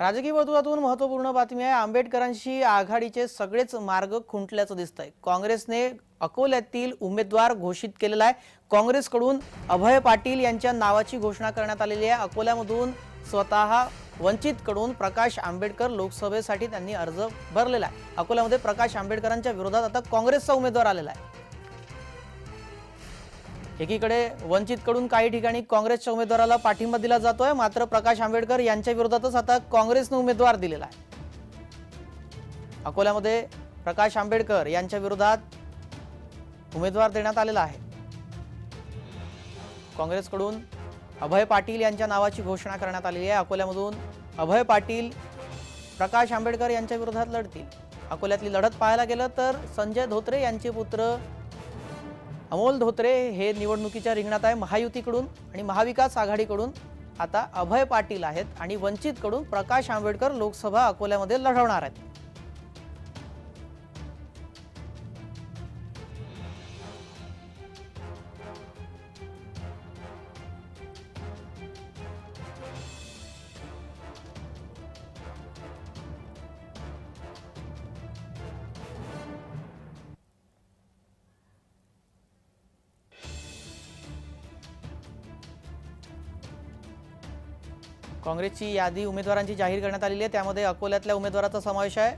राजकीय वर्तुळातून महत्त्वपूर्ण बातमी आहे आंबेडकरांशी आघाडीचे सगळेच मार्ग खुंटल्याचं दिसतंय. काँग्रेसने अकोल्यातील उमेदवार घोषित केलेला आहे. काँग्रेसकडून अभय पाटील यांच्या नावाची घोषणा करण्यात आलेली आहे. अकोल्यामधून स्वतः वंचितकडून प्रकाश आंबेडकर लोकसभेसाठी त्यांनी अर्ज भरलेला आहे. अकोल्यामध्ये प्रकाश आंबेडकरांच्या विरोधात आता काँग्रेसचा उमेदवार आलेला आहे. एकीकडे वंचितकडून काही ठिकाणी काँग्रेसच्या उमेदवाराला पाठिंबा दिला जातोय मात्र प्रकाश आंबेडकर यांच्या विरोधातच आता काँग्रेसनं उमेदवार दिलेला आहे. अकोल्यामध्ये प्रकाश आंबेडकर यांच्या विरोधात उमेदवार देण्यात आलेला आहे. काँग्रेसकडून अभय पाटील यांच्या नावाची घोषणा करण्यात आलेली आहे. अकोल्यामधून अभय पाटील प्रकाश आंबेडकर यांच्या विरोधात लढतील. अकोल्यातली लढत पाहायला गेलं तर संजय धोत्रे यांचे पुत्र अमोल धोत्रे हे निवडणुकीच्या रिंगणात आहे महायुतीकडून आणि महाविकास आघाडीकडून. आता अभय पाटील आहेत आणि वंचितकडून प्रकाश आंबेडकर लोकसभा अकोल्यामध्ये लढवणार आहेत. काँग्रेसची यादी उमेदवारांची जाहीर करण्यात आलेली आहे. त्यामध्ये अकोल्यातल्या उमेदवाराचा समावेश आहे.